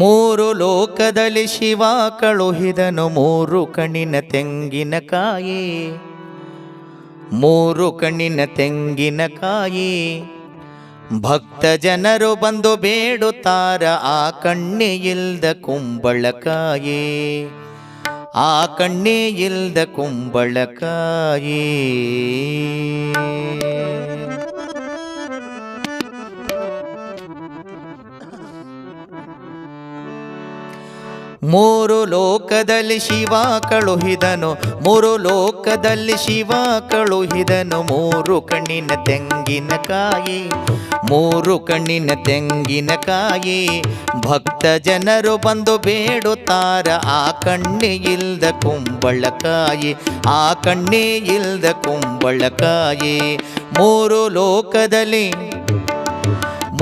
ಮೂರು ಲೋಕದಲ್ಲಿ ಶಿವ ಕಳುಹಿದನು, ಮೂರು ಕಣ್ಣಿನ ತೆಂಗಿನಕಾಯಿ ಮೂರು ಕಣ್ಣಿನ ತೆಂಗಿನಕಾಯಿ ಭಕ್ತ ಜನರು ಬಂದು ಬೇಡುತ್ತಾರ, ಆ ಕಣ್ಣಿ ಇಲ್ದ ಕುಂಬಳಕಾಯಿ ಆ ಕಣ್ಣಿ ಇಲ್ದ ಕುಂಬಳಕಾಯಿ ಮೂರು ಲೋಕದಲ್ಲಿ ಶಿವ ಕಳುಹಿದನು, ಮೂರು ಲೋಕದಲ್ಲಿ ಶಿವ ಕಳುಹಿದನು, ಮೂರು ಕಣ್ಣಿನ ತೆಂಗಿನಕಾಯಿ ಮೂರು ಕಣ್ಣಿನ ತೆಂಗಿನಕಾಯಿ ಭಕ್ತ ಜನರು ಬಂದು ಬೇಡುತ್ತಾರ, ಆ ಕಣ್ಣಿ ಇಲ್ದ ಕುಂಬಳಕಾಯಿ ಆ ಕಣ್ಣಿ ಇಲ್ದ ಕುಂಬಳಕಾಯಿ ಮೂರು ಲೋಕದಲ್ಲಿ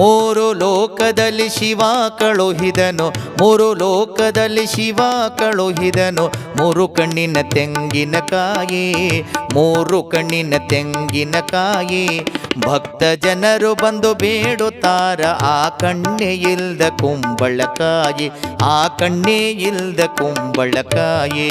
ಮೂರು ಲೋಕದಲ್ಲಿ ಶಿವ ಕಳುಹಿದನು, ಮೂರು ಲೋಕದಲ್ಲಿ ಶಿವ ಕಳುಹಿದನು, ಮೂರು ಕಣ್ಣಿನ ತೆಂಗಿನಕಾಯಿ ಮೂರು ಕಣ್ಣಿನ ತೆಂಗಿನಕಾಯಿ ಭಕ್ತ ಜನರು ಬಂದು ಬೇಡುತ್ತಾರ, ಆ ಕಣ್ಣೆ ಇಲ್ದ ಕುಂಬಳಕಾಯಿ, ಆ ಕಣ್ಣೇ ಇಲ್ದ ಕುಂಬಳಕಾಯಿ.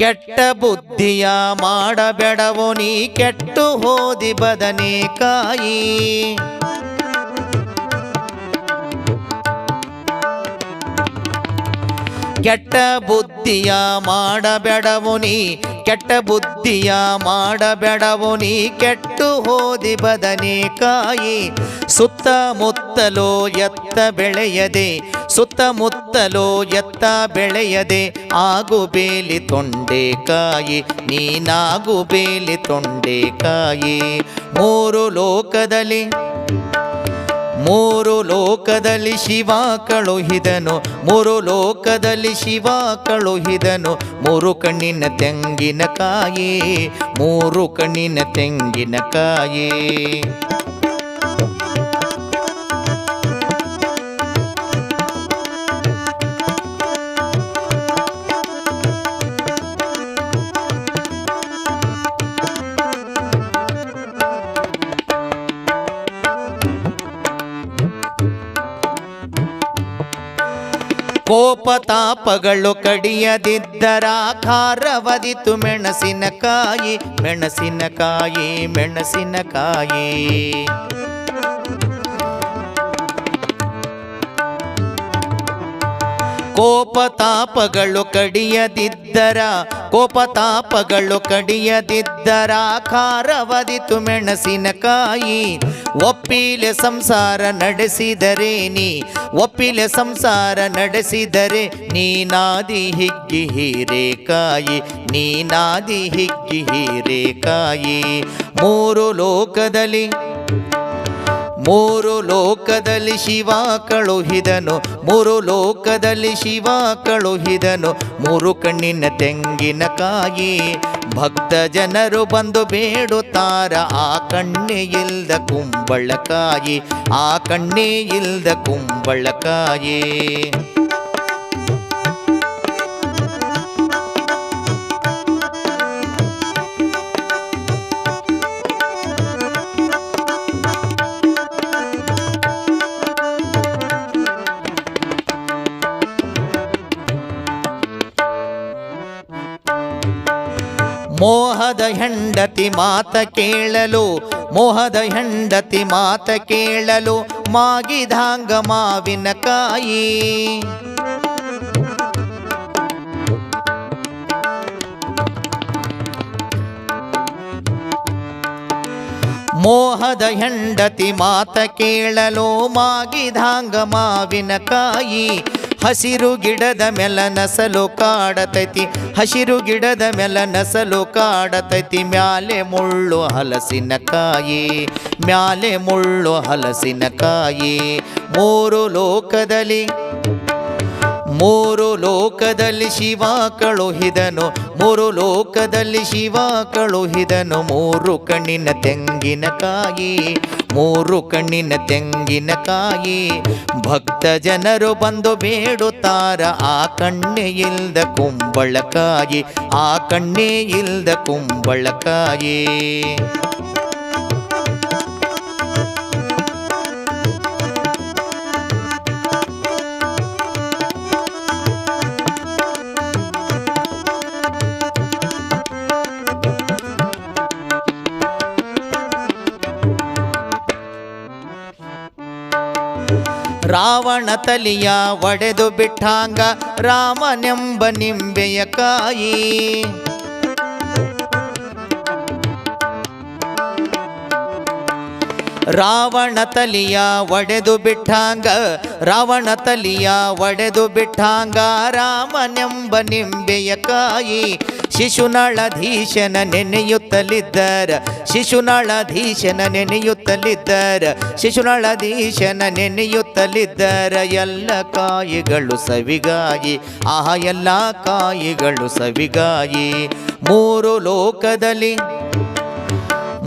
ಕೆಟ್ಟ ಬುದ್ಧಿಯ ಮಾಡಬೇಡವೋ ನೀ ಕೆಟ್ಟು ಹೋದಿ ಬದನೆಕಾಯಿ ಕೆಟ್ಟ ಬುದ್ಧಿಯ ಮಾಡಬೇಡವು ನೀ ಕೆಟ್ಟ ಬುದ್ಧಿಯ ಮಾಡಬೇಡವು ನೀ ಕೆಟ್ಟು ಹೋದಿ ಬದನೆಕಾಯಿ ಸುತ್ತಮುತ್ತಲೋ ಎತ್ತ ಬೆಳೆಯದೆ, ಸುತ್ತಮುತ್ತಲೋ ಎತ್ತ ಬೆಳೆಯದೆ, ಆಗು ಬೇಲಿ ತೊಂಡೆಕಾಯಿ ನೀನಾಗು ಬೇಲಿ ತೊಂಡೆಕಾಯಿ ಮೂರು ಲೋಕದಲ್ಲಿ ಮೂರು ಲೋಕದಲ್ಲಿ ಶಿವ ಕಳುಹಿದನು ಮೂರು ಲೋಕದಲ್ಲಿ ಶಿವ ಕಳುಹಿದನು ಮೂರು ಕಣ್ಣಿನ ತೆಂಗಿನಕಾಯಿ ಮೂರು ಕಣ್ಣಿನ ತೆಂಗಿನಕಾಯಿ ಕೋಪ ತಾಪಗಳು ಕಡಿಯದಿದ್ದರ ಖಾರವದಿತು ಮೆಣಸಿನಕಾಯಿ ಮೆಣಸಿನಕಾಯಿ ಮೆಣಸಿನಕಾಯಿ. ಕೋಪ ತಾಪಗಳು ಕಡಿಯದಿದ್ದರ ಕೋಪ ತಾಪಗಳು ಕಡಿಯದಿದ್ದರ ಖಾರವದಿತು ಮೆಣಸಿನಕಾಯಿ ಒಪ್ಪಿಲೆ ಸಂಸಾರ ನಡೆಸಿದರೆ ನೀ, ಒಪ್ಪಿಲೆ ಸಂಸಾರ ನಡೆಸಿದರೆ ನೀನಾದಿ ಹಿಗ್ಗಿ ಹೀರೆಕಾಯಿ, ನೀನಾದಿ ಹಿಗ್ಗಿ ಹೀರೆಕಾಯಿ. ಮೂರು ಲೋಕದಲ್ಲಿ ಮೂರು ಲೋಕದಲ್ಲಿ ಶಿವ ಕಳುಹಿದನು, ಮೂರು ಲೋಕದಲ್ಲಿ ಶಿವ ಕಳುಹಿದನು, ಮೂರು ಕಣ್ಣಿನ ತೆಂಗಿನಕಾಯಿ ಭಕ್ತ ಜನರು ಬಂದು ಬೇಡುತ್ತಾರ. ಆ ಕಣ್ಣಿ ಇಲ್ದ ಕುಂಬಳಕಾಯಿ ಆ ಕಣ್ಣಿ ಇಲ್ದ ಕುಂಬಳಕಾಯಿ. ಮೋಹದ ಹೆಂಡತಿ ಮಾತ ಕೇಳಲು, ಮೋಹದ ಹೆಂಡತಿ ಮಾತ ಕೇಳಲು ಮಾಗಿದಾಂಗ ಮಾವಿನಕಾಯಿ ಮೋಹದ ಹೆಂಡತಿ ಮಾತ ಕೇಳಲು ಮಾಗಿದಾಂಗ ಮಾವಿನಕಾಯಿ ಹಸಿರು ಗಿಡದ ಮೆಲ ನಸಲು ಕಾಡತೈತಿ. ಹಸಿರು ಗಿಡದ ಮೆಲ ನಸಲು ಕಾಡತೈತಿ. ಮ್ಯಾಲೆ ಮುಳ್ಳು ಹಲಸಿನ ಕಾಯಿ ಮ್ಯಾಲೆ ಮುಳ್ಳು ಹಲಸಿನ ಕಾಯಿ ಮೂರು ಲೋಕದಲ್ಲಿ ಮೂರು ಲೋಕದಲ್ಲಿ ಶಿವ ಕಳುಹಿದನು, ಮೂರು ಲೋಕದಲ್ಲಿ ಶಿವ ಕಳುಹಿದನು, ಮೂರು ಕಣ್ಣಿನ ತೆಂಗಿನಕಾಯಿ ಮೂರು ಕಣ್ಣಿನ ತೆಂಗಿನಕಾಯಿ ಭಕ್ತ ಜನರು ಬಂದು ಬೇಡುತ್ತಾರ, ಆ ಕಣ್ಣೆ ಇಲ್ದ ಕುಂಬಳಕಾಯಿ, ಆ ಕಣ್ಣೇ ಇಲ್ದ ಕುಂಬಳಕಾಯಿ. ರಾವಣ ತಲಿಯ ಒಡೆದು ಬಿಟ್ಟಾಂಗ ರಾಮನೆಂಬ ನಿಂಬೆಯ ಕಾಯಿ. ರಾವಣ ತಲಿಯ ಒಡೆದು ಬಿಟ್ಟಾಂಗ, ರಾವಣ ತಲಿಯ ಒಡೆದು ಬಿಟ್ಟಾಂಗ ರಾಮನೆಂಬ ನಿಂಬೆಯ ಕಾಯಿ. ಶಿಶುನಾಳಧೀಶನ ನೆನೆಯುತ್ತಲಿದ್ದರ. ಶಿಶುನಾಳಧೀಶನ ನೆನೆಯುತ್ತಲಿದ್ದರ. ಶಿಶುನಾಳಧೀಶನ ನೆನೆಯುತ್ತಲಿದ್ದರ. ಎಲ್ಲ ಕಾಯಿಗಳು ಸವಿಗಾಯಿ ಆಹ, ಎಲ್ಲ ಕಾಯಿಗಳು ಸವಿಗಾಯಿ ಮೂರು ಲೋಕದಲ್ಲಿ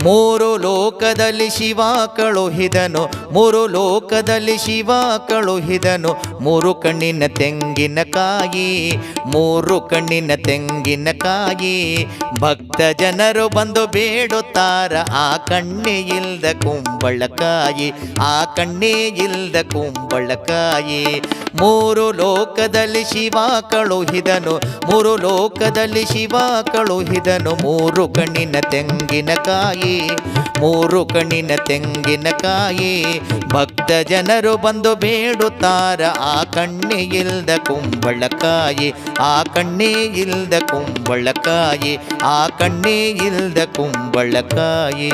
ಮೂರು ಲೋಕದಲ್ಲಿ ಶಿವ ಕಳುಹಿದನು, ಮೂರು ಲೋಕದಲ್ಲಿ ಶಿವ ಕಳುಹಿದನು, ಮೂರು ಕಣ್ಣಿನ ತೆಂಗಿನಕಾಯಿ ಮೂರು ಕಣ್ಣಿನ ತೆಂಗಿನಕಾಯಿ ಭಕ್ತ ಜನರು ಬಂದು ಬೇಡುತ್ತಾರ, ಆ ಕಣ್ಣೇ ಇಲ್ದ ಕುಂಬಳಕಾಯಿ ಆ ಕಣ್ಣೇ ಇಲ್ದ ಕುಂಬಳಕಾಯಿ ಮೂರು ಲೋಕದಲ್ಲಿ ಶಿವ ಕಳುಹಿದನು, ಮೂರು ಲೋಕದಲ್ಲಿ ಶಿವ ಕಳುಹಿದನು, ಮೂರು ಕಣ್ಣಿನ ತೆಂಗಿನಕಾಯಿ ಮೂರು ಕಣ್ಣಿನ ತೆಂಗಿನಕಾಯಿ ಭಕ್ತ ಜನರು ಬಂದು ಬೇಡುತ್ತಾರ. ಆ ಕಣ್ಣೆ ಇಲ್ದ ಕುಂಬಳಕಾಯಿ ಆ ಕಣ್ಣೆ ಇಲ್ದ ಕುಂಬಳಕಾಯಿ ಆ ಕಣ್ಣೆ ಇಲ್ದ ಕುಂಬಳಕಾಯಿ